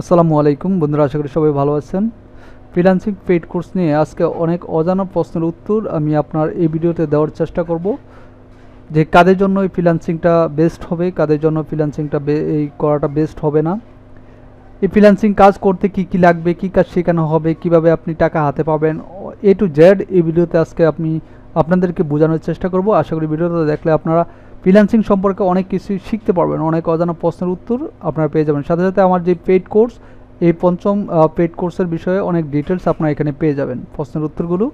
আসসালামু আলাইকুম। বন্ধুরা, আশা করি সবাই ভালো আছেন। ফ্রিল্যান্সিং পেইড কোর্স নিয়ে আজকে অনেক অজানা প্রশ্নের উত্তর আমি আপনার এই ভিডিওতে দেওয়ার চেষ্টা করব। যে কাদের জন্য এই ফ্রিল্যান্সিংটা বেস্ট হবে, কাদের জন্য ফ্রিল্যান্সিংটা এই করাটা বেস্ট হবে না। এই ফ্রিল্যান্সিং কাজ করতে কি কি লাগবে, কি কাজ শেখানো হবে, কীভাবে আপনি টাকা হাতে পাবেন এ টু জেড এই ভিডিওতে আজকে আপনি আপনাদেরকে বোঝানোর চেষ্টা করব। আশা করি ভিডিওটা দেখলে আপনারা ফ্রিল্যান্সিং সম্পর্কে অনেক কিছু শিখতে পারবেন। অনেক অজানা প্রশ্নের উত্তর আপনারা পেয়ে যাবেন। সাথে সাথে আমার যে পেইড কোর্স এই পঞ্চম পেইড কোর্সের বিষয়ে অনেক ডিটেলস আপনারা এখানে পেয়ে যাবেন প্রশ্নের উত্তরগুলো।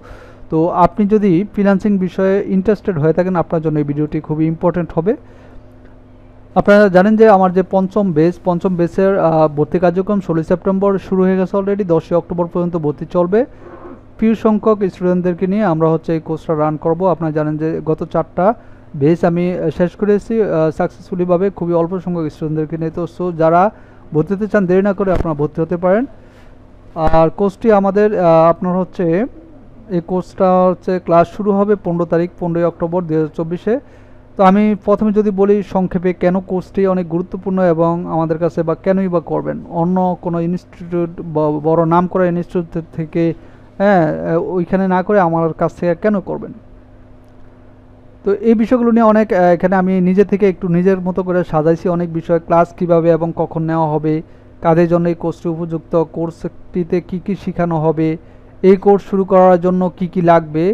তো আপনি যদি ফ্রিল্যান্সিং বিষয়ে ইন্টারেস্টেড হয়ে থাকেন, আপনার জন্য এই ভিডিওটি খুবই ইম্পর্ট্যান্ট হবে। আপনারা জানেন যে আমার যে পঞ্চম বেস পঞ্চম বেসের ভর্তি কার্যক্রম ষোলোই সেপ্টেম্বর শুরু হয়ে গেছে অলরেডি দশই অক্টোবর পর্যন্ত ভর্তি চলবে। ফিউ সংখ্যক স্টুডেন্টদেরকে নিয়ে আমরা হচ্ছে এই কোর্সটা রান করব। আপনারা জানেন যে গত চারটা বেস আমি শেষ করেছি সাকসেসফুলিভাবে খুবই অল্প সংখ্যক স্টুডেন্টদেরকে নিয়ে। তো সো যারা ভর্তি হতে চান, দেরি না করে আপনারা ভর্তি হতে পারেন। আর কোর্সটি আমাদের আপনার হচ্ছে, এই কোর্সটা হচ্ছে ক্লাস শুরু হবে পনেরো তারিখ, পনেরোই অক্টোবর দু চব্বিশে। তো আমি প্রথমে যদি বলি, সংক্ষেপে কেন কোর্সটি অনেক গুরুত্বপূর্ণ এবং আমাদের কাছে বা কেনই বা করবেন? অন্য কোনো ইনস্টিটিউট বড় নাম করা ইনস্টিটিউট থেকে হ্যাঁ ওইখানে না করে আমার কাছ থেকে কেন করবেন? তো এই বিষয়গুলো নিয়ে অনেক এখানে আমি নিজে থেকে একটু নিজের মতো করে সাজাইছি অনেক বিষয় ক্লাস কীভাবে এবং কখন নেওয়া হবে, কাদের জন্য এই কোর্সটি উপযুক্ত কোর্সটিতে কি কি শেখানো হবে, এই কোর্স শুরু করার জন্য কি কি লাগবে,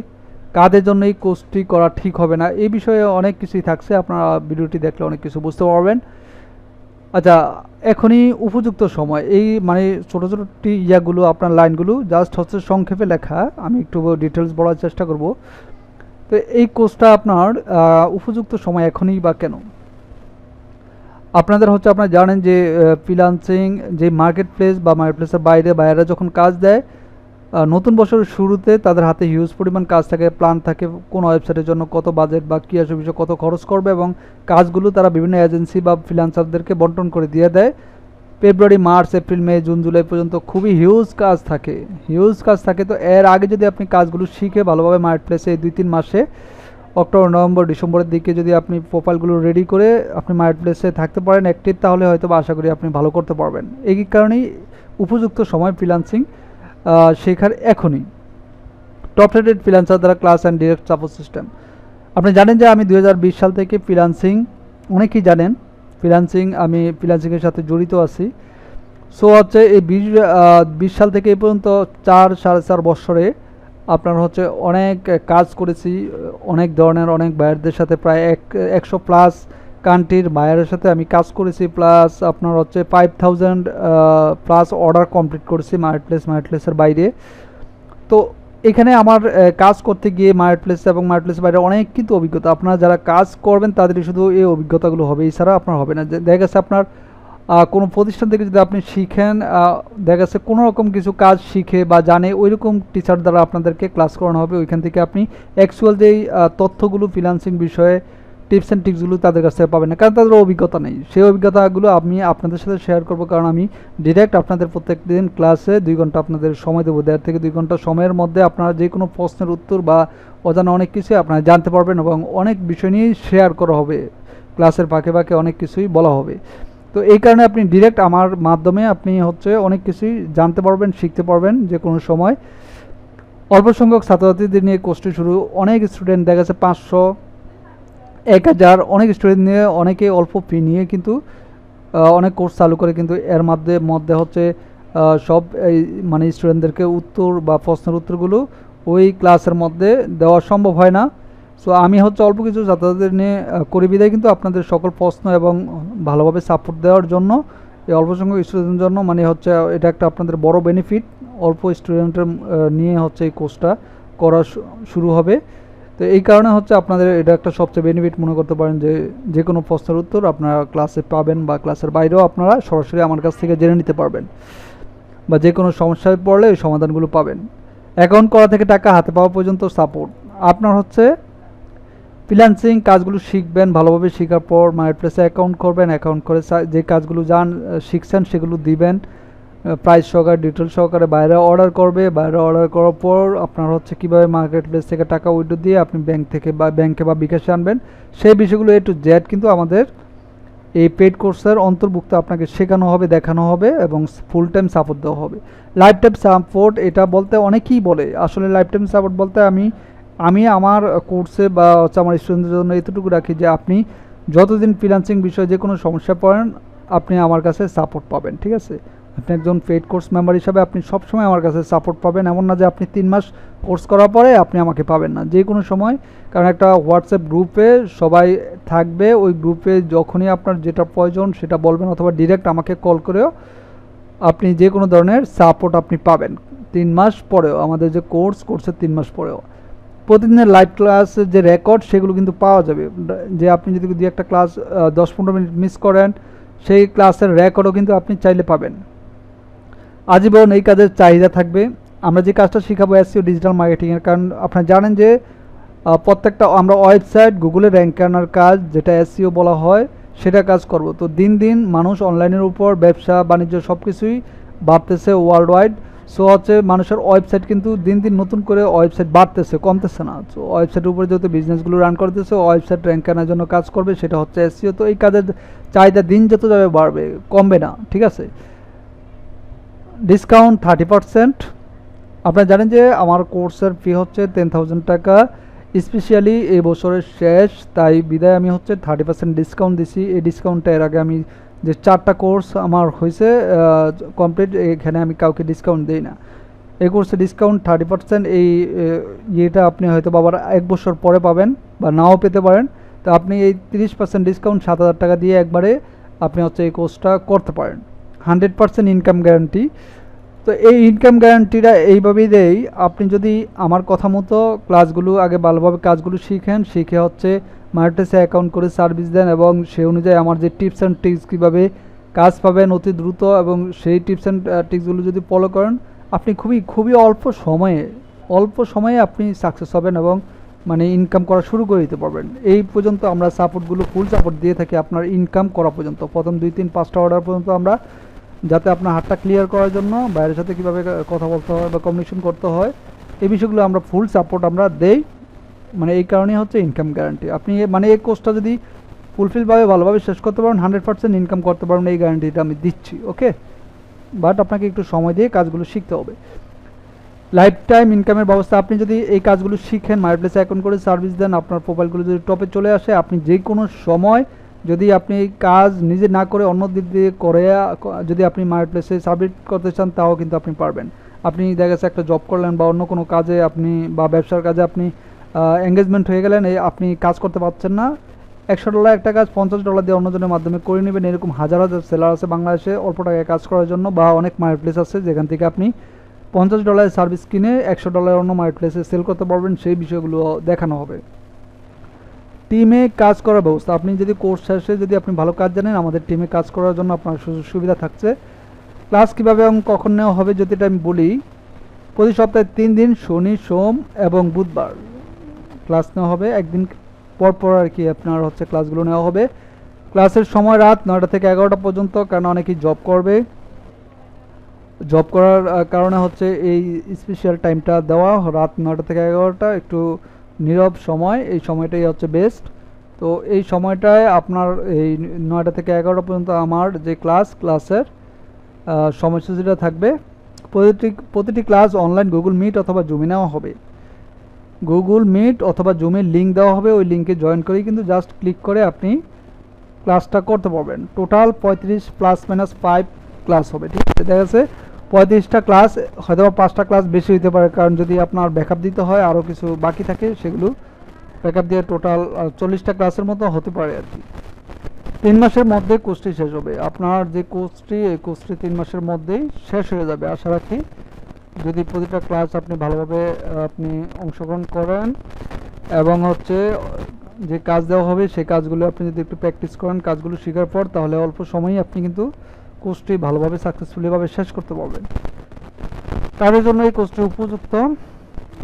কাদের জন্য এই কোর্সটি করা ঠিক হবে না, এই বিষয়ে অনেক কিছুই থাকছে, আপনারা ভিডিওটি দেখলে অনেক কিছু বুঝতে পারবেন। আচ্ছা এখনই উপযুক্ত সময়, এই মানে ছোটো ছোটো ইয়াগুলো, আপনার লাইনগুলো জাস্ট হচ্ছে সংক্ষেপে লেখা, আমি একটু ডিটেলস বলার চেষ্টা করব। তো এই কোর্সটা আপনার উপযুক্ত সময় এখনই বা কেন? আপনাদের হচ্ছে আপনারা জানেন যে ফ্রিলান্সিং যে মার্কেট প্লেস বা মার্কেট প্লেসের বাইরে বাইরে যখন কাজ দেয় নতুন বছরের শুরুতে তাদের হাতে হিউজ পরিমাণ কাজ থাকে প্ল্যান থাকে, কোন ওয়েবসাইটের জন্য কত বাজেট বা কী আসবে কত খরচ করবে এবং কাজগুলো তারা বিভিন্ন এজেন্সি বা ফ্রিলান্সারদেরকে বন্টন করে দিয়ে দেয়। ফেব্রুয়ারি, মার্চ, এপ্রিল, মে, জুন, জুলাই পর্যন্ত খুবই হিউজ কাজ থাকে। হিউজ কাজ থাকে তো এর আগে যদি আপনি কাজগুলো শিখে ভালোভাবে মার্কেট প্লেসে দুই, তিন মাসে অক্টোবর নভেম্বর ডিসেম্বরের দিকে যদি আপনি প্রোফাইলগুলো রেডি করে আপনি মার্কেট প্লেসে থাকতে পারেন অ্যাক্টিভ তাহলে হয়তো আশা করি আপনি ভালো করতে পারবেন। এই কারণেই উপযুক্ত সময় ফ্রিলান্সিং শেখার এখনই। টপ রেটেড ফ্রিলান্সার দ্বারা class and direct support system আপনি জানেন যে আমি দু হাজার বিশ সাল থেকে ফ্রিলান্সিং অনেকেই জানেন। ফ্রিলান্সিং আমি ফ্রিলান্সিংয়ের সাথে জড়িত আছি। সো হচ্ছে এই বিশ বিশ সাল থেকে এই পর্যন্ত চার সাড়ে চার বছরে আপনার হচ্ছে অনেক কাজ করেছি, অনেক ধরনের অনেক বায়ারদের সাথে প্রায় এক, একশো প্লাস কান্ট্রির বায়ারের সাথে আমি কাজ করেছি প্লাস আপনার হচ্ছে five thousand plus order complete করেছি মার্কেট প্লেস মার্কেট প্লেসের বাইরে। তো এখানে আমার কাজ করতে গিয়ে মার্কেট প্লেস এবং মার্কেট প্লেসের বাইরে অনেক কিন্তু অভিজ্ঞতা। আপনারা যারা কাজ করবেন, তাদেরই শুধু এই অভিজ্ঞতাগুলো হবে। এছাড়া আপনার হবে না। দেখা গেছে আপনার কোনো প্রতিষ্ঠান থেকে যদি আপনি শিখেন দেখা গেছে কোনো রকম কিছু কাজ শিখে বা জানে ওই রকম টিচার দ্বারা আপনাদেরকে ক্লাস করানো হবে। ওইখান থেকে আপনি অ্যাকচুয়াল যেই তথ্যগুলো ফিনান্সিং বিষয়ে টিপস অ্যান্ড টিক্সগুলো তাদের কাছ থেকে পাবেন না। কারণ তাদের অভিজ্ঞতা নেই। সেই অভিজ্ঞতাগুলো আমি আপনাদের সাথে শেয়ার করব কারণ আমি ডিরেক্ট আপনাদের প্রত্যেক দিন ক্লাসে দুই ঘণ্টা আপনাদের সময় দেবো। দেড় থেকে দুই ঘণ্টা সময়ের মধ্যে আপনারা যে কোনো প্রশ্নের উত্তর বা অজানা অনেক কিছুই আপনারা জানতে পারবেন এবং অনেক বিষয় নিয়েই শেয়ার করা হবে। ক্লাসের ফাঁকে ফাঁকে অনেক কিছুই বলা হবে। তো এই কারণে আপনি ডিরেক্ট আমার মাধ্যমে আপনি হচ্ছে অনেক কিছুই জানতে পারবেন, শিখতে পারবেন যে কোনো সময়। অল্প সংখ্যক ছাত্রছাত্রীদের নিয়ে কোর্সটি শুরু। অনেক স্টুডেন্ট দেখা গেছে পাঁচশো এক হাজার অনেক স্টুডেন্ট নিয়ে, অনেকে অল্প ফি নিয়ে কিন্তু অনেক কোর্স চালু করে কিন্তু এর মধ্যে মধ্যে হচ্ছে সব এই মানে স্টুডেন্টদেরকে উত্তর বা প্রশ্নের উত্তরগুলো ওই ক্লাসের মধ্যে দেওয়া সম্ভব হয় না। সো আমি হচ্ছে অল্প কিছু ছাত্রদের নিয়ে করি বিদায় কিন্তু আপনাদের সকল প্রশ্ন এবং ভালোভাবে সাপোর্ট দেওয়ার জন্য, এই অল্প সংখ্যক স্টুডেন্টের জন্য মানে হচ্ছে, এটা একটা আপনাদের বড় বেনিফিট অল্প স্টুডেন্টের নিয়ে হচ্ছে এই কোর্সটা করা শুরু হবে। তো এই কারণে হচ্ছে আপনাদের এটা একটা সবচেয়ে বেনিফিট মনে করতে পারেন যে যে কোনো প্রশ্নের উত্তর আপনারা ক্লাসে পাবেন বা ক্লাসের বাইরেও আপনারা সরাসরি আমার কাছ থেকে জেনে নিতে পারবেন বা যে কোনো সমস্যায় পড়লে ওই সমাধানগুলো পাবেন। অ্যাকাউন্ট করা থেকে টাকা হাতে পাওয়া পর্যন্ত সাপোর্ট আপনার হচ্ছে ফ্রিল্যান্সিং কাজগুলো শিখবেন, ভালোভাবে শেখার পর মার্কেট প্লেসে অ্যাকাউন্ট করবেন অ্যাকাউন্ট করে যে কাজগুলো জান শিখছেন সেগুলো দিবেন। প্রাইস সহকারে ডিটেল সহকারে বাইরে অর্ডার করবে। বাইরে অর্ডার করার পর আপনার হচ্ছে কীভাবে মার্কেট প্লেস থেকে টাকা উইড্রো দিয়ে আপনি ব্যাংক থেকে বা ব্যাংকে বা বিকাশে আনবেন, সেই বিষয়গুলো এ টু জেড কিন্তু আমাদের এই পেড কোর্সের অন্তর্ভুক্ত আপনাকে শেখানো হবে, দেখানো হবে এবং ফুল টাইম সাপোর্ট দেওয়া হবে। লাইফ টাইম সাপোর্ট এটা বলতে অনেকেই বলে। আসলে লাইফ টাইম সাপোর্ট বলতে আমি আমি আমার কোর্সে বা হচ্ছে আমার স্টুডেন্টদের জন্য এতটুকু রাখি যে আপনি যতদিন ফ্রিলান্সিং বিষয়ে যে কোনো সমস্যা পড়েন, আপনি আমার কাছে সাপোর্ট পাবেন, ঠিক আছে? আপনি একজন পেড কোর্স মেম্বার হিসাবে আপনি সবসময় আমার কাছে সাপোর্ট পাবেন। এমন না যে আপনি তিন মাস কোর্স করার পরে আপনি আমাকে পাবেন না। যে কোনো সময়, কারণ একটা হোয়াটসঅ্যাপ গ্রুপে সবাই থাকবে। ওই গ্রুপে যখনই আপনার যেটা প্রয়োজন সেটা বলবেন অথবা ডিরেক্ট আমাকে কল করেও আপনি যে কোনো ধরনের সাপোর্ট আপনি পাবেন। তিন মাস পরেও, আমাদের যে কোর্স কোর্সের তিন মাস পরেও। প্রতিদিনের লাইভ ক্লাসের যে রেকর্ড সেগুলো কিন্তু পাওয়া যাবে। যে আপনি যদি দু একটা ক্লাস দশ পনেরো মিনিট মিস করেন, সেই ক্লাসের রেকর্ডও কিন্তু আপনি চাইলে পাবেন। আজীবন এই কাজের চাহিদা থাকবে। আমরা যে কাজটা শেখাবো এসিও ডিজিটাল মার্কেটিংয়ের কারণ আপনারা জানেন যে প্রত্যেকটা আমরা ওয়েবসাইট গুগলে র্যাঙ্ক আনার কাজ, যেটা এসিও বলা হয়, সেটা কাজ করব। তো দিন দিন মানুষ অনলাইনের উপর ব্যবসা, বাণিজ্য সব কিছুই বাড়তেছে ওয়ার্ল্ড ওয়াইড সো হচ্ছে মানুষের ওয়েবসাইট কিন্তু দিন দিন নতুন করে ওয়েবসাইট বাড়তেছে, কমতেছে না। তো ওয়েবসাইটের উপরে যেহেতু বিজনেসগুলো রান করতেছে ওয়েবসাইট র্যাঙ্ক আনার জন্য কাজ করবে, সেটা হচ্ছে এসিও তো এই কাজের চাহিদা দিন যত যাবে বাড়বে, কমবে না, ঠিক আছে? ডিসকাউন্ট থার্টি পারসেন্ট আপনারা জানেন যে আমার কোর্সের ফি হচ্ছে টেন থাউজেন্ড টাকা। স্পেশালি এই বছরের শেষ, তাই বিদায় আমি হচ্ছে থার্টি পার্সেন্ট ডিসকাউন্ট দিছি। এই ডিসকাউন্টটা এর আগে আমি যে চারটা কোর্স আমার হয়েছে কমপ্লিট এখানে আমি কাউকে ডিসকাউন্ট দিই না। এই কোর্সে ডিসকাউন্ট থার্টি পার্সেন্ট এই ইয়েটা আপনি হয়তো আবার এক বছর পরে পাবেন বা নাও পেতে পারেন। তো আপনি এই তিরিশ পার্সেন্ট ডিসকাউন্ট সাত হাজার টাকা দিয়ে একবারে আপনি হচ্ছে এই কোর্সটা করতে পারেন। Hundred percent income guarantee. তো এই ইনকাম গ্যারান্টিটা এইভাবেই দেই, আপনি যদি আমার কথা মতো ক্লাসগুলো আগে ভালোভাবে কাজগুলো শিখেন, শিখে হচ্ছে মার্কেটেসে অ্যাকাউন্ট করে সার্ভিস দেন এবং সেই অনুযায়ী আমার যে টিপস অ্যান্ড ট্রিক্স কীভাবে কাজ পাবেন অতি দ্রুত এবং সেই টিপস অ্যান্ড ট্রিক্সগুলো যদি ফলো করেন, আপনি খুবই খুবই অল্প সময়ে অল্প সময়ে আপনি সাকসেস হবেন এবং মানে ইনকাম করা শুরু করে দিতে পারবেন। এই পর্যন্ত আমরা সাপোর্টগুলো, ফুল সাপোর্ট দিয়ে থাকি আপনার ইনকাম করা পর্যন্ত। প্রথম দুই, তিন, পাঁচটা অর্ডার পর্যন্ত আমরা যাতে আপনার হাতটা ক্লিয়ার করার জন্য, বাইরের সাথে কীভাবে কথা বলতে হয় বা কমিউনিকেশন করতে হয়, এই বিষয়গুলো আমরা ফুল সাপোর্ট আমরা দেই। মানে এই কারণেই হচ্ছে ইনকাম গ্যারান্টি আপনি মানে এই কোর্সটা যদি ফুলফিলভাবে ভালোভাবে শেষ করতে পারেন হান্ড্রেড পার্সেন্ট ইনকাম করতে পারবেন এই গ্যারান্টিটা আমি দিচ্ছি ওকে বাট আপনাকে একটু সময় দিয়ে কাজগুলো শিখতে হবে। লাইফ টাইম ইনকামের ব্যবস্থা, আপনি যদি এই কাজগুলো শিখেন মার্কেটপ্লেসে অ্যাকাউন্ট করে সার্ভিস দেন, আপনার প্রোফাইলগুলো যদি টপে চলে আসে, আপনি যে কোনো সময় যদি আপনি কাজ নিজে না করে অন্য দিক দিয়ে করে, যদি আপনি মার্কেটপ্লেসে সাবমিট করতে চান, তাও কিন্তু আপনি পারবেন। আপনি দেখা যাচ্ছে একটা জব করলেন বা অন্য কোনো কাজে আপনি বা ব্যবসার কাজে আপনি এঙ্গেজমেন্ট হয়ে গেলেন আপনি কাজ করতে পারছেন না, একশো ডলার একটা কাজ পঞ্চাশ ডলার দিয়ে অন্যজনের মাধ্যমে করে নেবেন। এরকম হাজার হাজার সেলার আছে বাংলাদেশে অল্প টাকায় কাজ করার জন্য বা অনেক মার্কেটপ্লেস আছে যেখান থেকে আপনি পঞ্চাশ ডলারের সার্ভিস কিনে একশো ডলার অন্য মার্কেটপ্লেসে সেল করতে পারবেন। সেই বিষয়গুলো দেখানো হবে। টিমে কাজ করার ব্যবস্থা। আপনি যদি কোর্স শেষে যদি আপনি ভালো কাজ জানেন, আমাদের টিমে কাজ করার জন্য আপনার সুযোগ সুবিধা থাকছে। ক্লাস কীভাবে এবং কখন নেওয়া হবে যদি এটা আমি বলি, প্রতি সপ্তাহে তিন দিন, শনি, সোম এবং বুধবার ক্লাস নেওয়া হবে। একদিন পর পর আর কি আপনার হচ্ছে ক্লাসগুলো নেওয়া হবে। ক্লাসের সময় রাত নয়টা থেকে এগারোটা পর্যন্ত, কারণ অনেকেই জব করবে। জব করার কারণে হচ্ছে এই স্পেশাল টাইমটা দেওয়া। রাত নয়টা থেকে এগারোটা, একটু নীরব সময়, এই সময়টাই হচ্ছে বেস্ট তো এই সময়টায় আপনার এই নয়টা থেকে এগারোটা পর্যন্ত আমার যে ক্লাস ক্লাসের সময়সূচিটা থাকবে। প্রতিটি প্রতিটি ক্লাস অনলাইন গুগল মিট অথবা জুমে নেওয়া হবে। গুগল মিট অথবা জুমের লিঙ্ক দেওয়া হবে, ওই লিঙ্কে জয়েন করেই কিন্তু জাস্ট ক্লিক করে আপনি ক্লাসটা করতে পারবেন। টোটাল পঁয়ত্রিশ প্লাস মাইনাস ফাইভ ক্লাস হবে, ঠিক আছে? দেখা যাচ্ছে পঁয়ত্রিশটা ক্লাস হয়তো পাঁচটা ক্লাস বেশি হতে পারে, কারণ যদি আপনার ব্যাকআপ দিতে হয় আরও কিছু বাকি থাকে, সেগুলো ব্যাকআপ দিয়ে টোটাল চল্লিশটা ক্লাসের মতো হতে পারে আর কি। তিন মাসের মধ্যে কোর্সটি শেষ হবে। আপনার যে কোর্সটি এই কোর্সটি তিন মাসের মধ্যেই শেষ হয়ে যাবে। আশা রাখি যদি প্রতিটা ক্লাস আপনি ভালোভাবে আপনি অংশগ্রহণ করেন এবং হচ্ছে যে কাজ দেওয়া হবে, সেই কাজগুলো আপনি যদি একটু প্র্যাকটিস করেন, কাজগুলো শেখার পর, তাহলে অল্প সময়েই আপনি কিন্তু কোর্সটি ভালোভাবে সাকসেসফুলিভাবে শেষ করতে পারবেন। তাদের জন্য এই কোর্সটি উপযুক্ত।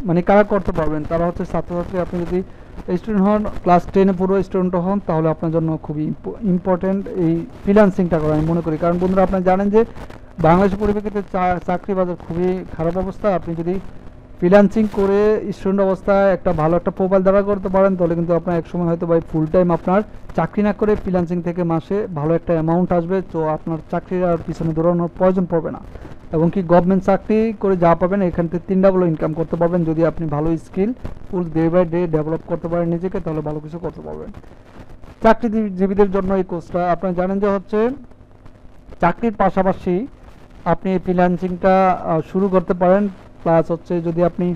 মানে কারা করতে পারবেন? তারা হচ্ছে ছাত্রছাত্রী। আপনি যদি স্টুডেন্ট হন ক্লাস টেনে পুরো স্টুডেন্ট হন, তাহলে আপনার জন্য খুবই ইম্পর্টেন্ট এই ফ্রিল্যান্সিংটা করা আমি মনে করি। কারণ বন্ধুরা আপনি জানেন যে বাংলাদেশের পরিপ্রেক্ষিতে চাকরি বাজার খুবই খারাপ অবস্থা। আপনি যদি ফ্রিল্যান্সিং করে স্টুডেন্ট অবস্থায় একটা ভালো একটা প্রোফাইল দ্বারা করতে পারেন, তাহলে কিন্তু আপনার একসময় হয়তো ভাই ফুল টাইম আপনার চাকরি না করে ফ্রিল্যান্সিং থেকে মাসে ভালো একটা অ্যামাউন্ট আসবে, তো আপনার চাকরির আর পিছনে দৌড়ানোর প্রয়োজন পড়বে না। এবং কি গভর্নমেন্ট চাকরি করে যা পাবেন, এখান থেকে তিন ডাবল ইনকাম করতে পারবেন। যদি আপনি ভালো skill full day by day develop করতে পারেন নিজেকে, তাহলে ভালো কিছু করতে পারবেন। চাকরিজীবীদের জন্য এই কোর্সটা আপনারা জানেন যে হচ্ছে চাকরির পাশাপাশি আপনি ফ্রিল্যান্সিংটা শুরু করতে পারেন। প্লাস হচ্ছে যদি আপনি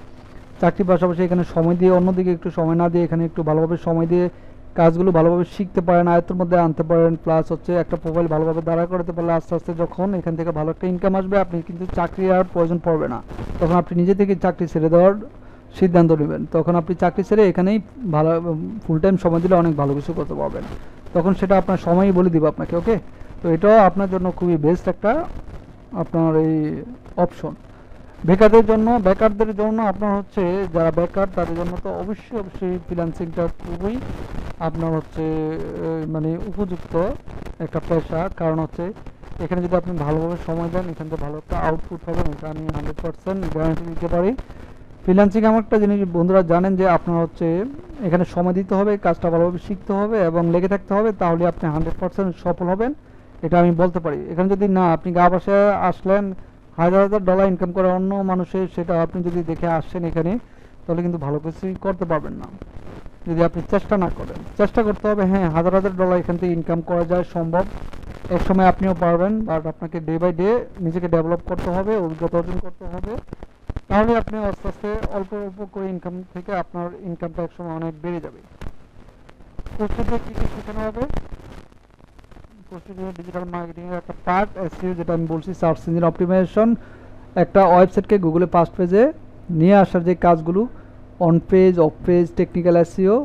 চাকরির পাশাপাশি এখানে সময় দিয়ে, অন্যদিকে একটু সময় না দিয়ে, এখানে একটু ভালোভাবে সময় দিয়ে কাজগুলো ভালোভাবে শিখতে পারেন, আয়ত্তের মধ্যে আনতে পারেন প্লাস হচ্ছে একটা প্রোফাইল ভালোভাবে দাঁড়া করতে পারলে আস্তে আস্তে যখন এখান থেকে ভালো একটা ইনকাম আসবে, আপনি কিন্তু চাকরি আর প্রয়োজন পড়বে না। তখন আপনি নিজে থেকে চাকরি ছেড়ে দেওয়ার সিদ্ধান্ত নেবেন। তখন আপনি চাকরি ছেড়ে এখানেই ভালো ফুল টাইম সময় দিলে অনেক ভালো কিছু করতে পারবেন। তখন সেটা আপনার সময়ই বলে দিব আপনাকে ওকে তো এটাও আপনার জন্য খুবই বেস্ট একটা আপনার এই অপশন বেকারদের জন্য বেকারদের জন্য আপনার হচ্ছে, যারা বেকার, তাদের জন্য তো অবশ্যই অবশ্যই ফ্রিল্যান্সিংটা খুবই আপনার হচ্ছে মানে উপযুক্ত একটা পেশা। কারণ হচ্ছে, এখানে যদি আপনি ভালোভাবে সময় দেন, এখান থেকে ভালো একটা আউটপুট হবে, এটা আমি হান্ড্রেড পার্সেন্ট গ্যারান্টি দিতে পারি। ফ্রিল্যান্সিং এমন একটা জিনিস, বন্ধুরা জানেন যে আপনার হচ্ছে, এখানে সময় দিতে হবে, কাজটা ভালোভাবে শিখতে হবে এবং লেগে থাকতে হবে, তাহলে আপনি হান্ড্রেড পার্সেন্ট সফল হবেন। এটা আমি বলতে পারি। এখানে যদি না, আপনি গা বাসায় আসলেন হাজার হাজার ডলার ইনকাম করে অন্য মানুষের সেটা আপনি যদি দেখে আসছেন এখানে, তাহলে কিন্তু ভালো কিছুই করতে পারবেন না। যদি আপনি চেষ্টা না করেন, চেষ্টা করতে হবে হ্যাঁ হাজার হাজার ডলার এখান থেকে ইনকাম করা যায় সম্ভব। এক সময় আপনিও পারবেন বাট আপনাকে ডে বাই ডে নিজেকে ডেভেলপ করতে হবে, অভিজ্ঞতা অর্জন করতে হবে। তাহলে আপনি আস্তে আস্তে অল্প অল্প করে ইনকাম থেকে আপনার ইনকামটা এক সময় অনেক বেড়ে যাবে। কী কী শেখানো হবে? কোর্সটিতে ডিজিটাল মার্কেটিং এর একটা পার্ট এসইও যেটা আমি বলছি সার্চ ইঞ্জিন অপটিমাইজেশন একটা ওয়েবসাইটকে গুগলে ফার্স্ট পেজে নিয়ে আসার যে কাজগুলো on page off page technical SEO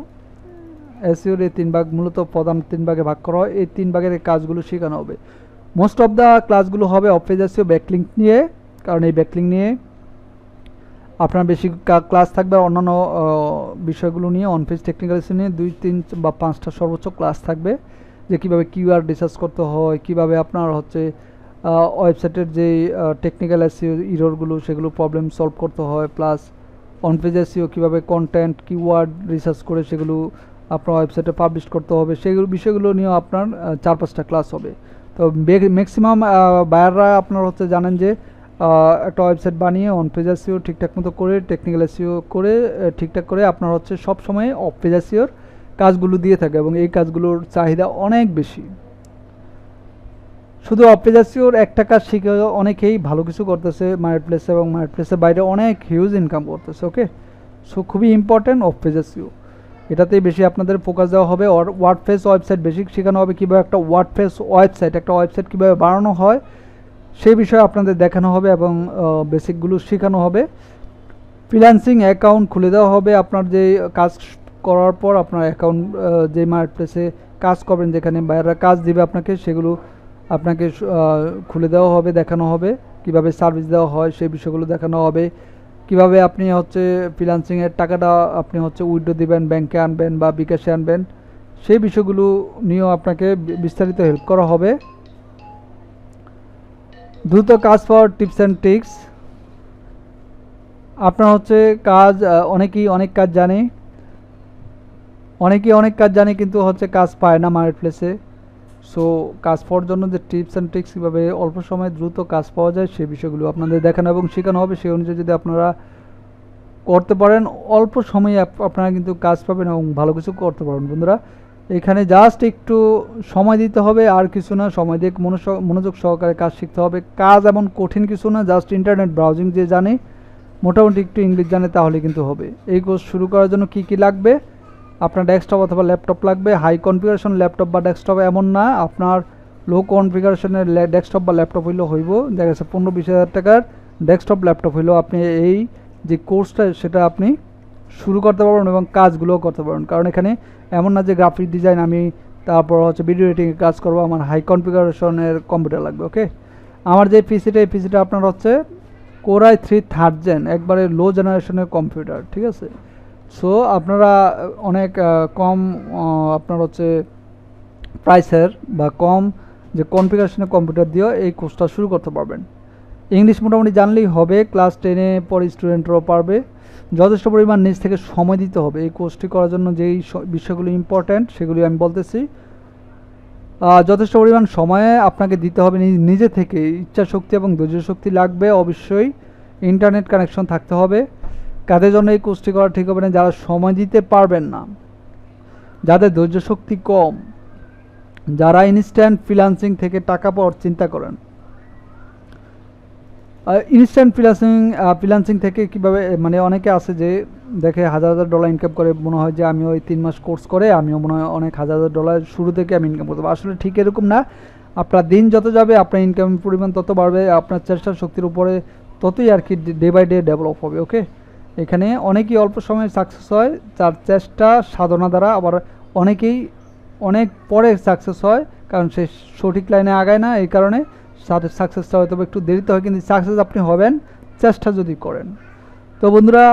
এসইওর এই তিন ভাগ, মূলত প্রধান তিন ভাগে ভাগ করা হয়, এই তিন ভাগের কাজগুলো শেখানো হবে। মোস্ট অফ দ্য ক্লাসগুলো হবে অফ পেজ এসইও ব্যাকলিঙ্ক নিয়ে, কারণ এই ব্যাকলিঙ্ক নিয়ে আপনার বেশি ক্লাস থাকবে, অন্যান্য বিষয়গুলো নিয়ে অন পেজ টেকনিক্যাল এসইও নিয়ে দুই, তিন বা পাঁচটা সর্বোচ্চ ক্লাস থাকবে। যে কীভাবে কিউআর রিসার্চ করতে হয়, কীভাবে আপনার হচ্ছে ওয়েবসাইটের যে টেকনিক্যাল এসইও ইরোরগুলো সেগুলো প্রবলেম সলভ করতে হয় প্লাস অন পেজ এসইও কীভাবে কন্টেন্ট কিওয়ার্ড রিসার্চ করে সেগুলো আপনার ওয়েবসাইটে পাবলিশ করতে হবে, সেগুলো, বিষয়গুলো নিয়েও আপনার চার পাঁচটা ক্লাস হবে। তো ম্যাক্সিমাম বায়াররা আপনার হচ্ছে জানেন যে একটা ওয়েবসাইট বানিয়ে অন পেজ এসিও ঠিকঠাক মতো করে টেকনিক্যাল এসিও করে ঠিকঠাক করে আপনার হচ্ছে সব সময় অফ পেজ এসিওর কাজগুলো দিয়ে থাকে এবং এই কাজগুলোর চাহিদা অনেক বেশি। শুধু অফ পেজ এসিওর একটা কাজ শিখে অনেকেই ভালো কিছু করতেছে মার্কেট প্লেসে এবং মার্কেট প্লেসের বাইরে অনেক হিউজ ইনকাম করতেছে ওকে সো খুবই ইম্পর্ট্যান্ট পেজ এটাতেই বেশি আপনাদের ফোকাস দেওয়া হবে। আর ওয়ার্ডপ্রেস ওয়েবসাইট বেশি শেখানো হবে, কীভাবে একটা ওয়ার্ডপ্রেস ওয়েবসাইট একটা ওয়েবসাইট কীভাবে বানানো হয়, সেই বিষয়ে আপনাদের দেখানো হবে এবং বেসিকগুলো শেখানো হবে। ফ্রিল্যান্সিং অ্যাকাউন্ট খুলে দেওয়া হবে, আপনার যে কাজ করার পর আপনার অ্যাকাউন্ট যে মার্কেটপ্লেসে কাজ করবেন, যেখানে বাইরেরা কাজ দিবে আপনাকে, সেগুলো আপনাকে খুলে দেওয়া হবে, দেখানো হবে। কীভাবে সার্ভিস দেওয়া হয়, সেই বিষয়গুলো দেখানো হবে। কীভাবে আপনি হচ্ছে ফ্রিল্যান্সিংয়ের টাকাটা আপনি হচ্ছে উইড্রো দিবেন ব্যাংকে আনবেন বা বিকাশে আনবেন, সেই বিষয়গুলো নিয়েও আপনাকে বিস্তারিত হেল্প করা হবে। দ্রুত কাজ পাওয়ার টিপস অ্যান্ড ট্রিক্স আপনার হচ্ছে কাজ অনেকেই অনেক কাজ জানে। অনেকেই অনেক কাজ জানে, কিন্তু হচ্ছে কাজ পায় না মার্কেট প্লেসে সো কাজ পাওয়ার জন্য যে টিপস অ্যান্ড ট্রিক্স কীভাবে অল্প সময়ে দ্রুত কাজ পাওয়া যায় সেই বিষয়গুলো আপনাদের দেখানো এবং শেখানো হবে। সেই অনুযায়ী যদি আপনারা করতে পারেন, অল্প সময়ে আপ- আপনারা কিন্তু কাজ পাবেন এবং ভালো কিছু করতে পারবেন। বন্ধুরা, এখানে জাস্ট একটু সময় দিতে হবে, আর কিছু না। সময় দিয়ে মনোযোগ সহকারে কাজ শিখতে হবে। কাজ এমন কঠিন কিছু না জাস্ট ইন্টারনেট ব্রাউজিং যে জানে, মোটামুটি একটু ইংলিশ জানে তাহলে কিন্তু হবে। এই কোর্স শুরু করার জন্য কি কি লাগবে? আপনার ডেস্কটপ অথবা ল্যাপটপ লাগবে। হাই কনফিগারেশন ল্যাপটপ বা ডেস্কটপ এমন না। আপনার লো কনফিগারেশনের ডেস্কটপ বা ল্যাপটপ হইলেও হইব। দেখা যাচ্ছে পনেরো বিশ হাজার টাকার ডেস্কটপ ল্যাপটপ হইলেও আপনি এই যে কোর্সটা সেটা আপনি শুরু করতে পারবেন এবং কাজগুলোও করতে পারবেন। কারণ এখানে এমন না যে গ্রাফিক ডিজাইন আমি তারপর হচ্ছে ভিডিও এডিটিংয়ে কাজ করব, আমার হাই কনফিগারেশনের কম্পিউটার লাগবে ওকে আমার যে পিসিটা এই পিসিটা আপনার হচ্ছে কোরাই থ্রি থার্ড জেন একবারে লো জেনারেশনের কম্পিউটার ঠিক আছে? সো আপনারা অনেক কম আপনার হচ্ছে প্রাইসের বা কম যে কনফিগারেশনের কম্পিউটার দিয়েও এই কোর্সটা শুরু করতে পারবেন। ইংলিশ মোটামুটি জানলেই হবে ক্লাস টেনে পরে স্টুডেন্টরাও পারবে। যথেষ্ট পরিমাণ নিজ থেকে সময় দিতে হবে। এই কোর্সটি করার জন্য যেই বিষয়গুলি ইম্পর্ট্যান্ট সেগুলি আমি বলতেছি। যথেষ্ট পরিমাণ সময়ে আপনাকে দিতে হবে নিজ- থেকে। ইচ্ছা শক্তি এবং ধৈর্য শক্তি লাগবে, অবশ্যই। ইন্টারনেট কানেকশন থাকতে হবে। কাদের জন্য এই কোর্সটি করা ঠিক হবে না? যারা সময় দিতে পারবেন না, যাদের ধৈর্য শক্তি কম, যারা ইনস্ট্যান্ট ফ্রিলান্সিং থেকে টাকা পাওয়ার চিন্তা করেন। ইনস্ট্যান্ট ফ্রিলান্সিং ফ্রিলান্সিং থেকে কীভাবে মানে অনেকে আছে যে দেখে হাজার হাজার ডলার ইনকাম করে, মনে হয় যে আমি ওই তিন মাস কোর্স করে, আমিও মনে হয় অনেক হাজার হাজার ডলার শুরু থেকে আমি ইনকাম করতে আসলে ঠিক এরকম না। আপনার দিন যত যাবে, আপনার ইনকামের পরিমাণ তত বাড়বে, আপনার চেষ্টা শক্তির উপরে ততই আর কি ডে বাই ডে ডেভেলপ হবে ওকে এখানে অনেকেই অল্প সময়ে সাকসেস হয় তার চেষ্টা সাধনা দ্বারা আবার অনেকেই অনেক পরে সাকসেস হয়, কারণ সে সঠিক লাইনে আগায় না, এই কারণে সাকসেসটা হয়তো একটু দেরিতে হয়, কিন্তু সাকসেস আপনি হবেন, চেষ্টা যদি করেন। তো বন্ধুরা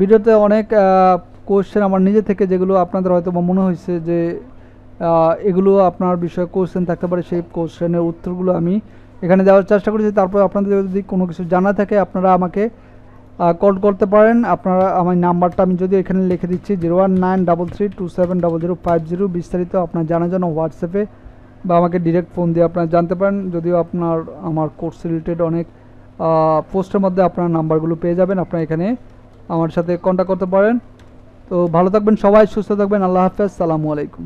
ভিডিওতে অনেক কোয়েশ্চেন আমার নিজে থেকে যেগুলো আপনাদের হয়তো মনে হয়েছে যে এগুলো আপনার বিষয়ে কোয়েশ্চেন থাকতে পারে, সেই কোয়েশ্চেনের উত্তরগুলো আমি এখানে দেওয়ার চেষ্টা করেছি। তারপর আপনাদের যদি কোনো কিছু জানা থাকে, আপনারা আমাকে কল করতে পারেন। আপনারা আমার নাম্বারটা আমি যদি এখানে লিখে দিচ্ছি, zero one nine double three two seven double zero five zero, বিস্তারিত আপনার জানার জন্য হোয়াটসঅ্যাপে বা আমাকে ডিরেক্ট ফোন দিয়ে আপনারা জানতে পারেন। যদিও আপনার, আমার কোর্স রিলেটেড অনেক পোস্টের মধ্যে আপনার নাম্বারগুলো পেয়ে যাবেন। আপনারা এখানে আমার সাথে কন্ট্যাক্ট করতে পারেন। তো ভালো থাকবেন সবাই, সুস্থ থাকবেন। আল্লাহ হাফেজ। সালামু আলাইকুম।